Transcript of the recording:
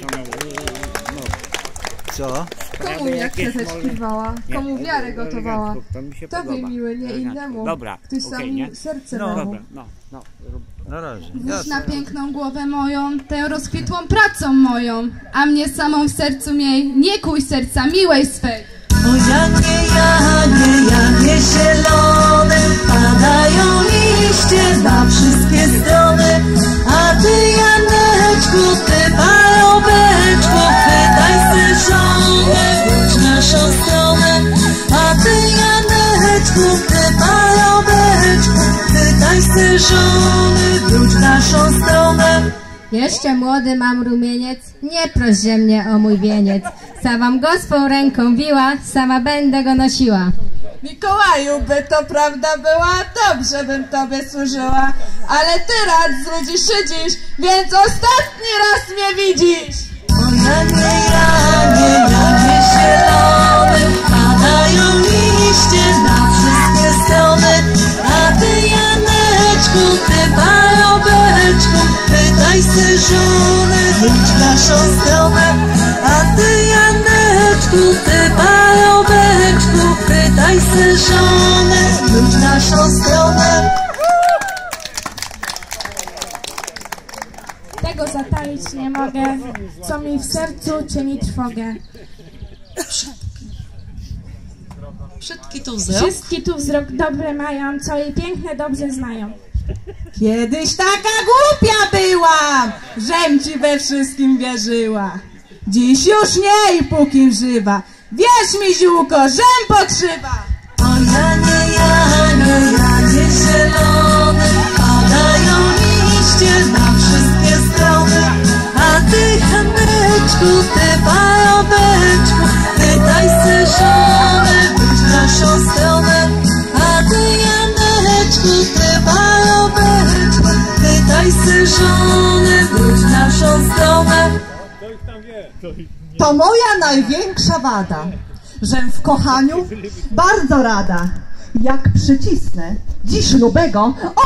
tam, no, Co? Komu jak rwała? Nie, Komu wiarę gotowała? To mi się Tobie miły, nie innemu. Dobra, Ty sam nie? serce No, memu. dobra, no, no. razie. Włóż na piękną głowę moją, tę rozkwitłą pracą moją, a mnie samą w sercu miej, nie kuj serca miłej swej. O jakie janie, jakie zielone, padają Janeczku, ty parobeczku, chwytaj se żonę, wróć w naszą stronę. Jeszcze młody mam rumieniec, nie proś mnie o mój wieniec. Sama go swą ręką biła, sama będę go nosiła. Mikołaju, by to prawda była, dobrze bym tobie służyła. Ale ty rad z ludzi szydzisz, więc ostatni raz mnie widzisz. O janie, janie, naszą stronę. A ty Janeczku, ty parobeczku, pytaj se żonę, wróć w naszą stronę. Tego zataić nie mogę, co mi w sercu czyni trwogę. Wszystkie tu wzrok. Wszystkie tu wzrok dobry mają, co jej piękne dobrze znają. Kiedyś taka głupia byłam, żem ci we wszystkim wierzyła. Dziś już nie i póki żywa. Wierz mi, ziółko, żem pokrzywa. O Janie, Janie, Janie zielony, żonę, wróć naszą stronę. To moja największa wada, żem w kochaniu bardzo rada. Jak przycisnę dziś lubego,